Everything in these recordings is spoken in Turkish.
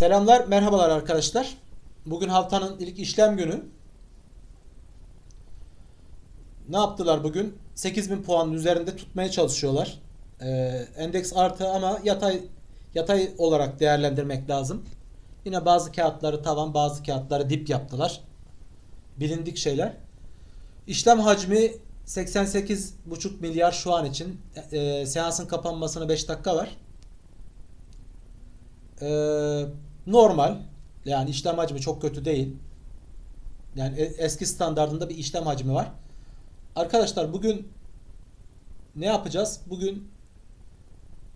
Selamlar, merhabalar arkadaşlar. Bugün haftanın ilk işlem günü. Ne yaptılar bugün? 8000 puanın üzerinde tutmaya çalışıyorlar. Ee, endeks artı ama yatay yatay olarak değerlendirmek lazım. Yine bazı kağıtları tavan, bazı kağıtları dip yaptılar. Bilindik şeyler. İşlem hacmi 88,5 milyar şu an için. Ee, seansın kapanmasına 5 dakika var. Ee, normal. Yani işlem hacmi çok kötü değil. Yani e- eski standardında bir işlem hacmi var. Arkadaşlar bugün ne yapacağız? Bugün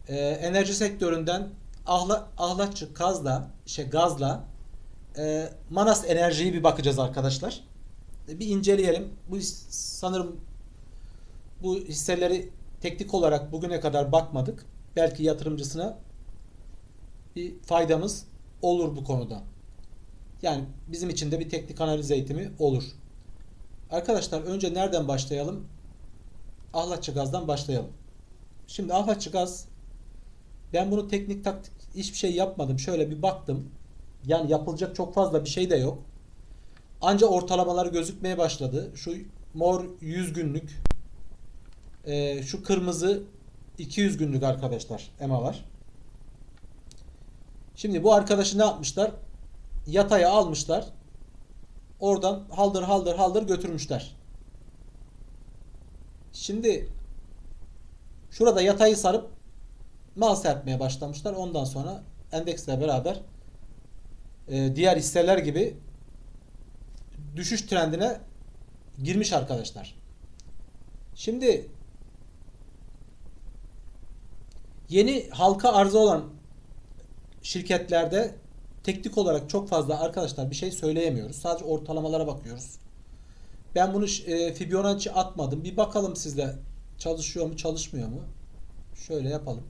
e, enerji sektöründen ahla, ahlatçı gazla, şey gazla e, Manas Enerji'yi bir bakacağız arkadaşlar. E, bir inceleyelim. Bu sanırım bu hisseleri teknik olarak bugüne kadar bakmadık. Belki yatırımcısına bir faydamız olur bu konuda. Yani bizim için de bir teknik analiz eğitimi olur. Arkadaşlar önce nereden başlayalım? Ahlatçı gazdan başlayalım. Şimdi ahlatçı gaz ben bunu teknik taktik hiçbir şey yapmadım. Şöyle bir baktım. Yani yapılacak çok fazla bir şey de yok. Anca ortalamalar gözükmeye başladı. Şu mor 100 günlük e, şu kırmızı 200 günlük arkadaşlar EMA var. Şimdi bu arkadaşı ne yapmışlar? Yataya almışlar. Oradan haldır haldır haldır götürmüşler. Şimdi şurada yatayı sarıp mal serpmeye başlamışlar. Ondan sonra endeksle beraber e, diğer hisseler gibi düşüş trendine girmiş arkadaşlar. Şimdi yeni halka arzı olan şirketlerde teknik olarak çok fazla arkadaşlar bir şey söyleyemiyoruz. Sadece ortalamalara bakıyoruz. Ben bunu e, Fibonacci atmadım. Bir bakalım sizle çalışıyor mu çalışmıyor mu? Şöyle yapalım.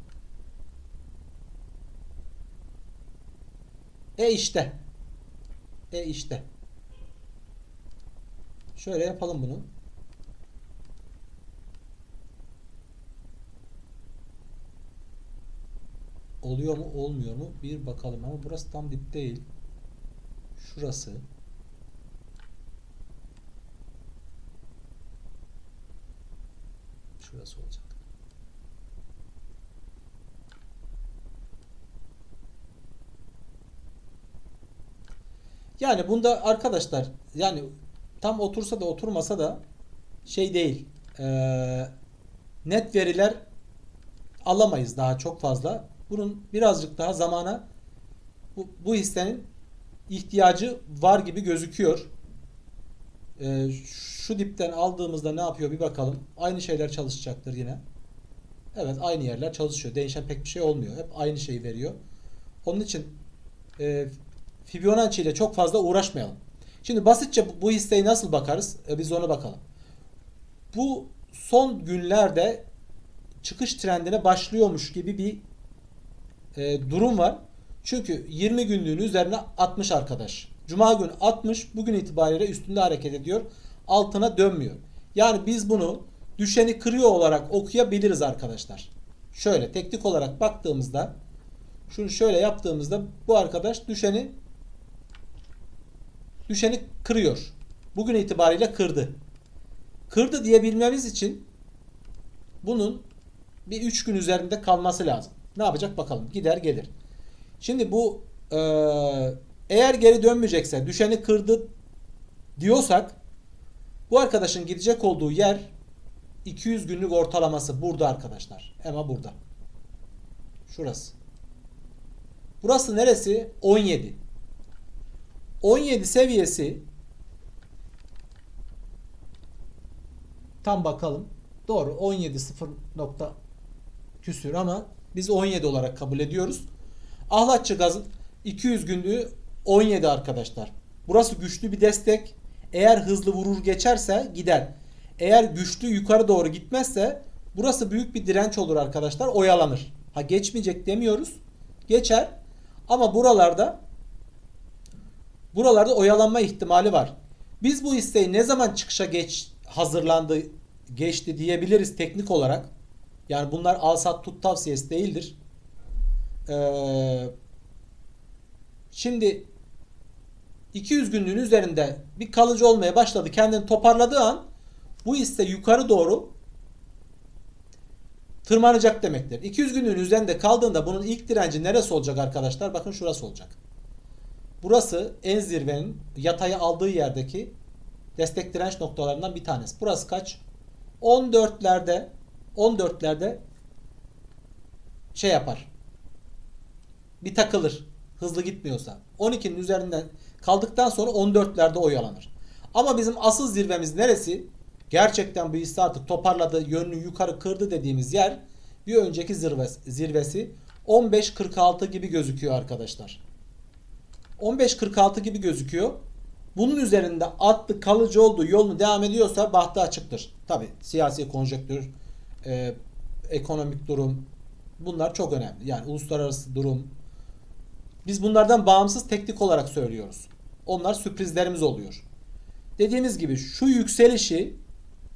E işte. E işte. Şöyle yapalım bunu. Oluyor mu olmuyor mu bir bakalım ama burası tam dip değil. Şurası. Şurası olacak. Yani bunda arkadaşlar yani tam otursa da oturmasa da şey değil. Ee, net veriler alamayız daha çok fazla. Bunun birazcık daha zamana bu, bu hissenin ihtiyacı var gibi gözüküyor. Ee, şu dipten aldığımızda ne yapıyor bir bakalım. Aynı şeyler çalışacaktır yine. Evet aynı yerler çalışıyor. Değişen pek bir şey olmuyor. Hep aynı şeyi veriyor. Onun için e, Fibonacci ile çok fazla uğraşmayalım. Şimdi basitçe bu, bu hisseyi nasıl bakarız? E, biz ona bakalım. Bu son günlerde çıkış trendine başlıyormuş gibi bir e, durum var. Çünkü 20 günlüğün üzerine 60 arkadaş. Cuma günü 60 bugün itibariyle üstünde hareket ediyor. Altına dönmüyor. Yani biz bunu düşeni kırıyor olarak okuyabiliriz arkadaşlar. Şöyle teknik olarak baktığımızda şunu şöyle yaptığımızda bu arkadaş düşeni düşeni kırıyor. Bugün itibariyle kırdı. Kırdı diyebilmemiz için bunun bir 3 gün üzerinde kalması lazım. Ne yapacak bakalım. Gider gelir. Şimdi bu e, eğer geri dönmeyecekse düşeni kırdı diyorsak bu arkadaşın gidecek olduğu yer 200 günlük ortalaması burada arkadaşlar. Ama burada. Şurası. Burası neresi? 17. 17 seviyesi tam bakalım. Doğru 17 0 nokta küsür ama biz 17 olarak kabul ediyoruz. Ahlatçı gazın 200 günlüğü 17 arkadaşlar. Burası güçlü bir destek. Eğer hızlı vurur geçerse gider. Eğer güçlü yukarı doğru gitmezse burası büyük bir direnç olur arkadaşlar. Oyalanır. Ha geçmeyecek demiyoruz. Geçer. Ama buralarda buralarda oyalanma ihtimali var. Biz bu isteği ne zaman çıkışa geç hazırlandı, geçti diyebiliriz teknik olarak. Yani bunlar al sat tut tavsiyesi değildir. Ee, Şimdi 200 günlüğün üzerinde bir kalıcı olmaya başladı. Kendini toparladığı an bu hisse yukarı doğru tırmanacak demektir. 200 günlüğün üzerinde kaldığında bunun ilk direnci neresi olacak arkadaşlar? Bakın şurası olacak. Burası en zirvenin yatayı aldığı yerdeki destek direnç noktalarından bir tanesi. Burası kaç? 14'lerde 14'lerde şey yapar. Bir takılır. Hızlı gitmiyorsa. 12'nin üzerinden kaldıktan sonra 14'lerde oyalanır. Ama bizim asıl zirvemiz neresi? Gerçekten bu hisse artık toparladı, yönünü yukarı kırdı dediğimiz yer bir önceki zirvesi, zirvesi 15.46 gibi gözüküyor arkadaşlar. 15.46 gibi gözüküyor. Bunun üzerinde attı kalıcı olduğu yolunu devam ediyorsa bahtı açıktır. Tabi siyasi konjektür, e, ekonomik durum bunlar çok önemli. Yani uluslararası durum. Biz bunlardan bağımsız teknik olarak söylüyoruz. Onlar sürprizlerimiz oluyor. Dediğimiz gibi şu yükselişi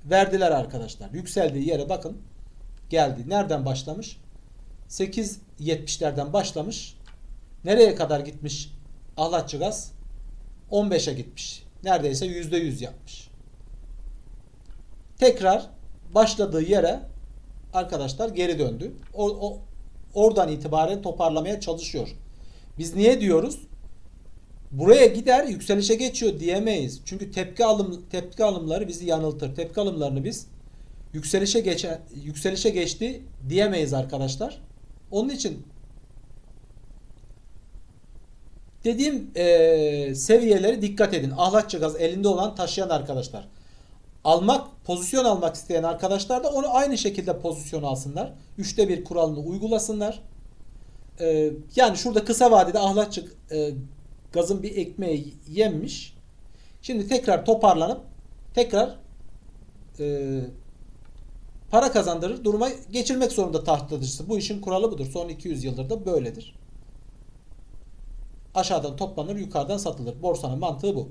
verdiler arkadaşlar. Yükseldiği yere bakın. Geldi. Nereden başlamış? 8.70'lerden başlamış. Nereye kadar gitmiş Ahlatçı Gaz? 15'e gitmiş. Neredeyse %100 yapmış. Tekrar başladığı yere arkadaşlar geri döndü. O, o, oradan itibaren toparlamaya çalışıyor. Biz niye diyoruz? Buraya gider yükselişe geçiyor diyemeyiz. Çünkü tepki alım tepki alımları bizi yanıltır. Tepki alımlarını biz yükselişe geçe yükselişe geçti diyemeyiz arkadaşlar. Onun için dediğim eee, seviyeleri dikkat edin. Ahlatçı gaz elinde olan taşıyan arkadaşlar. Almak, pozisyon almak isteyen arkadaşlar da onu aynı şekilde pozisyon alsınlar. Üçte bir kuralını uygulasınlar. Eee, yani şurada kısa vadede ahlatçı eee, gazın bir ekmeği yenmiş. Şimdi tekrar toparlanıp tekrar eee, para kazandırır duruma geçirmek zorunda tahtadıcısı. Bu işin kuralı budur. Son 200 yıldır da böyledir. Aşağıdan toplanır, yukarıdan satılır. Borsanın mantığı bu.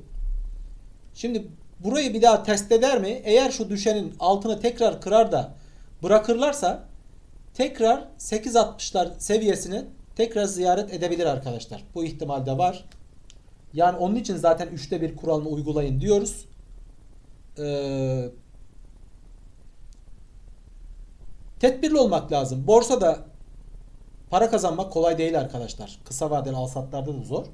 Şimdi burayı bir daha test eder mi? Eğer şu düşenin altını tekrar kırar da bırakırlarsa tekrar 8.60'lar seviyesini tekrar ziyaret edebilir arkadaşlar. Bu ihtimal de var. Yani onun için zaten üçte bir kuralını uygulayın diyoruz. Ee, tedbirli olmak lazım. Borsada para kazanmak kolay değil arkadaşlar. Kısa vadeli alsatlarda da zor.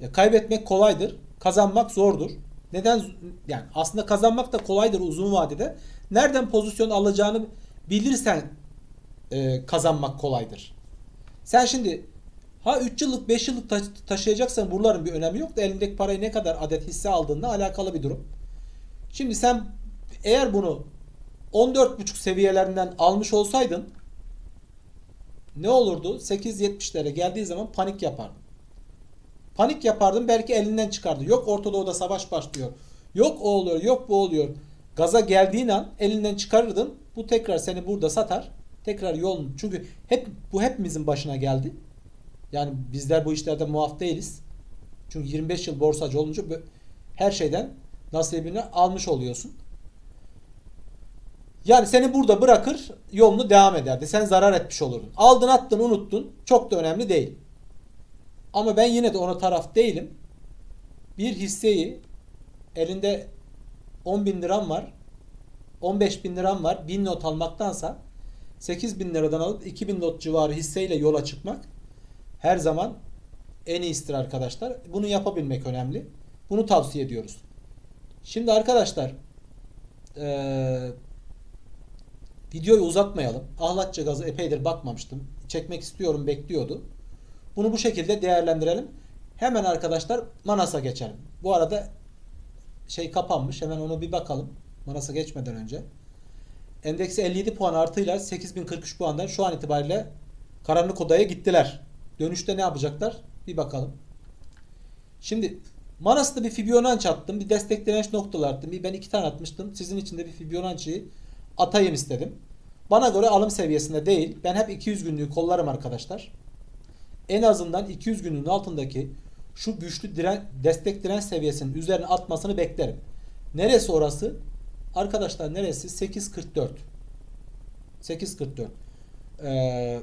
Ya, kaybetmek kolaydır. Kazanmak zordur. Neden? Yani aslında kazanmak da kolaydır uzun vadede. Nereden pozisyon alacağını bilirsen e, kazanmak kolaydır. Sen şimdi ha 3 yıllık 5 yıllık ta- taşıyacaksan buraların bir önemi yok da elindeki parayı ne kadar adet hisse aldığınla alakalı bir durum. Şimdi sen eğer bunu 14.5 seviyelerinden almış olsaydın ne olurdu? 8.70'lere geldiği zaman panik yapardın. Panik yapardın belki elinden çıkardı. Yok Orta Doğu'da savaş başlıyor. Yok o oluyor, yok bu oluyor. Gaza geldiğin an elinden çıkarırdın. Bu tekrar seni burada satar. Tekrar yol çünkü hep bu hepimizin başına geldi. Yani bizler bu işlerde muaf değiliz. Çünkü 25 yıl borsacı olunca her şeyden nasibini almış oluyorsun. Yani seni burada bırakır yolunu devam ederdi. Sen zarar etmiş olurdun. Aldın attın unuttun. Çok da önemli değil. Ama ben yine de ona taraf değilim. Bir hisseyi elinde 10 bin liram var. 15 bin liram var. 1000 not almaktansa 8 bin liradan alıp 2000 not civarı hisseyle yola çıkmak her zaman en iyisidir arkadaşlar. Bunu yapabilmek önemli. Bunu tavsiye ediyoruz. Şimdi arkadaşlar eee Videoyu uzatmayalım. Ahlatçı gazı epeydir bakmamıştım. Çekmek istiyorum bekliyordu. Bunu bu şekilde değerlendirelim. Hemen arkadaşlar Manas'a geçelim. Bu arada şey kapanmış. Hemen onu bir bakalım. Manas'a geçmeden önce. Endeksi 57 puan artıyla 8043 puandan şu an itibariyle karanlık odaya gittiler. Dönüşte ne yapacaklar? Bir bakalım. Şimdi Manas'ta bir Fibonacci attım. Bir destek direnç noktalar attım. Bir ben iki tane atmıştım. Sizin için de bir Fibonacci'yi atayım istedim. Bana göre alım seviyesinde değil. Ben hep 200 günlüğü kollarım arkadaşlar. En azından 200 günlüğün altındaki şu güçlü diren, destek direnç seviyesinin üzerine atmasını beklerim. Neresi orası? Arkadaşlar neresi? 8.44. 8.44. Ee,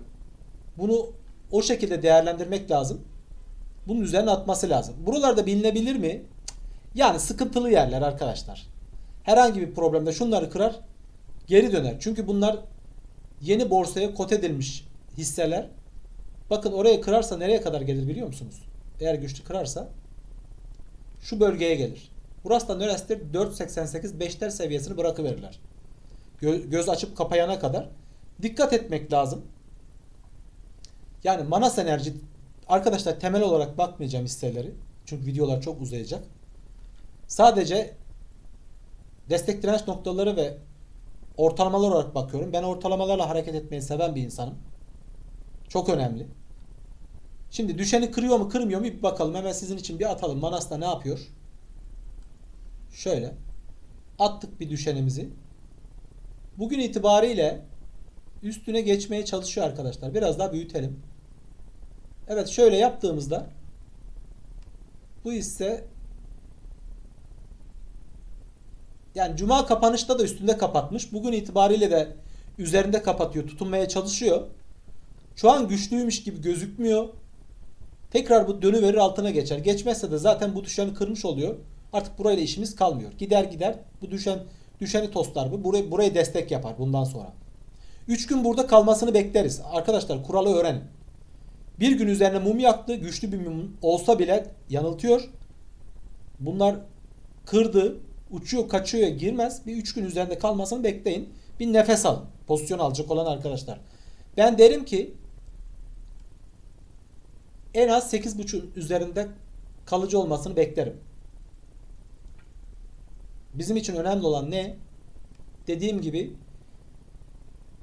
bunu o şekilde değerlendirmek lazım. bunun üzerine atması lazım. Buralarda bilinebilir mi? Yani sıkıntılı yerler arkadaşlar. Herhangi bir problemde şunları kırar geri döner. Çünkü bunlar yeni borsaya kot edilmiş hisseler. Bakın oraya kırarsa nereye kadar gelir biliyor musunuz? Eğer güçlü kırarsa şu bölgeye gelir. Burası da neresidir? 4.88 5'ler seviyesini bırakıverirler. Gö- göz açıp kapayana kadar. Dikkat etmek lazım. Yani Manas Enerji arkadaşlar temel olarak bakmayacağım hisseleri. Çünkü videolar çok uzayacak. Sadece destek direnç noktaları ve ortalamalar olarak bakıyorum. Ben ortalamalarla hareket etmeyi seven bir insanım. Çok önemli. Şimdi düşeni kırıyor mu kırmıyor mu bir bakalım. Hemen sizin için bir atalım. Manas'ta ne yapıyor? Şöyle. Attık bir düşenimizi. Bugün itibariyle üstüne geçmeye çalışıyor arkadaşlar. Biraz daha büyütelim. Evet şöyle yaptığımızda bu hisse yani cuma kapanışta da üstünde kapatmış. Bugün itibariyle de üzerinde kapatıyor. Tutunmaya çalışıyor. Şu an güçlüymüş gibi gözükmüyor. Tekrar bu dönüverir altına geçer. Geçmezse de zaten bu düşeni kırmış oluyor. Artık burayla işimiz kalmıyor. Gider gider bu düşen düşeni tostlar bu. Burayı, burayı destek yapar bundan sonra. 3 gün burada kalmasını bekleriz. Arkadaşlar kuralı öğrenin. Bir gün üzerine mum yaktı. Güçlü bir mum olsa bile yanıltıyor. Bunlar kırdı. Uçuyor kaçıyor girmez. Bir 3 gün üzerinde kalmasını bekleyin. Bir nefes alın. Pozisyon alacak olan arkadaşlar. Ben derim ki en az 8.5'un üzerinde kalıcı olmasını beklerim. Bizim için önemli olan ne? Dediğim gibi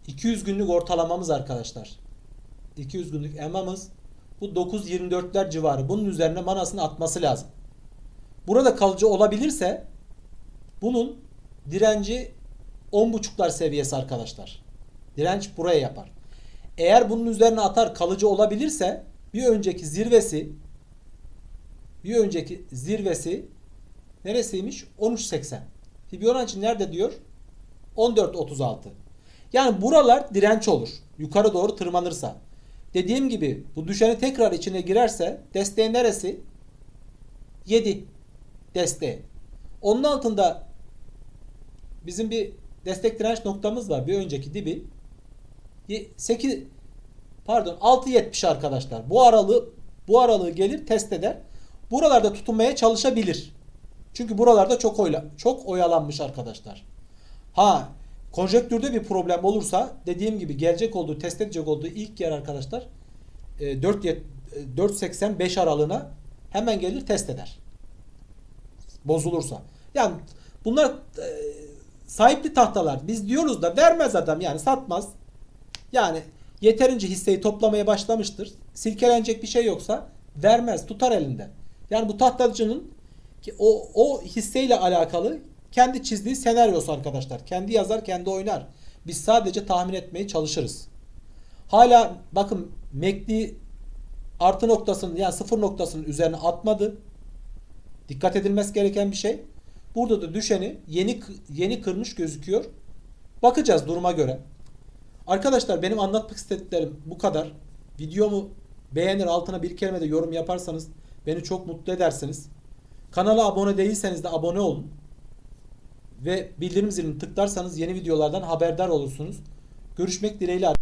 200 günlük ortalamamız arkadaşlar. 200 günlük EMA'mız bu 9.24'ler civarı. Bunun üzerine manasını atması lazım. Burada kalıcı olabilirse bunun direnci 10.5'lar seviyesi arkadaşlar. Direnç buraya yapar. Eğer bunun üzerine atar kalıcı olabilirse bir önceki zirvesi bir önceki zirvesi neresiymiş? 13.80. Fibonacci nerede diyor? 14.36. Yani buralar direnç olur. Yukarı doğru tırmanırsa. Dediğim gibi bu düşeni tekrar içine girerse desteği neresi? 7 desteği. Onun altında bizim bir destek direnç noktamız var. Bir önceki dibi 8 pardon 6.70 arkadaşlar. Bu aralığı bu aralığı gelir test eder. Buralarda tutunmaya çalışabilir. Çünkü buralarda çok oyla, çok oyalanmış arkadaşlar. Ha konjektürde bir problem olursa dediğim gibi gelecek olduğu test edecek olduğu ilk yer arkadaşlar e, 4 yet- e, 4.85 aralığına hemen gelir test eder. Bozulursa. Yani bunlar e, sahipli tahtalar. Biz diyoruz da vermez adam yani satmaz. Yani yeterince hisseyi toplamaya başlamıştır. Silkelenecek bir şey yoksa vermez, tutar elinde. Yani bu tahtacının ki o, o hisseyle alakalı kendi çizdiği senaryosu arkadaşlar. Kendi yazar, kendi oynar. Biz sadece tahmin etmeye çalışırız. Hala bakın MACD artı noktasının yani sıfır noktasının üzerine atmadı. Dikkat edilmesi gereken bir şey. Burada da düşeni yeni yeni kırmış gözüküyor. Bakacağız duruma göre. Arkadaşlar benim anlatmak istediklerim bu kadar. Videomu beğenir altına bir kelime de yorum yaparsanız beni çok mutlu edersiniz. Kanala abone değilseniz de abone olun. Ve bildirim zilini tıklarsanız yeni videolardan haberdar olursunuz. Görüşmek dileğiyle.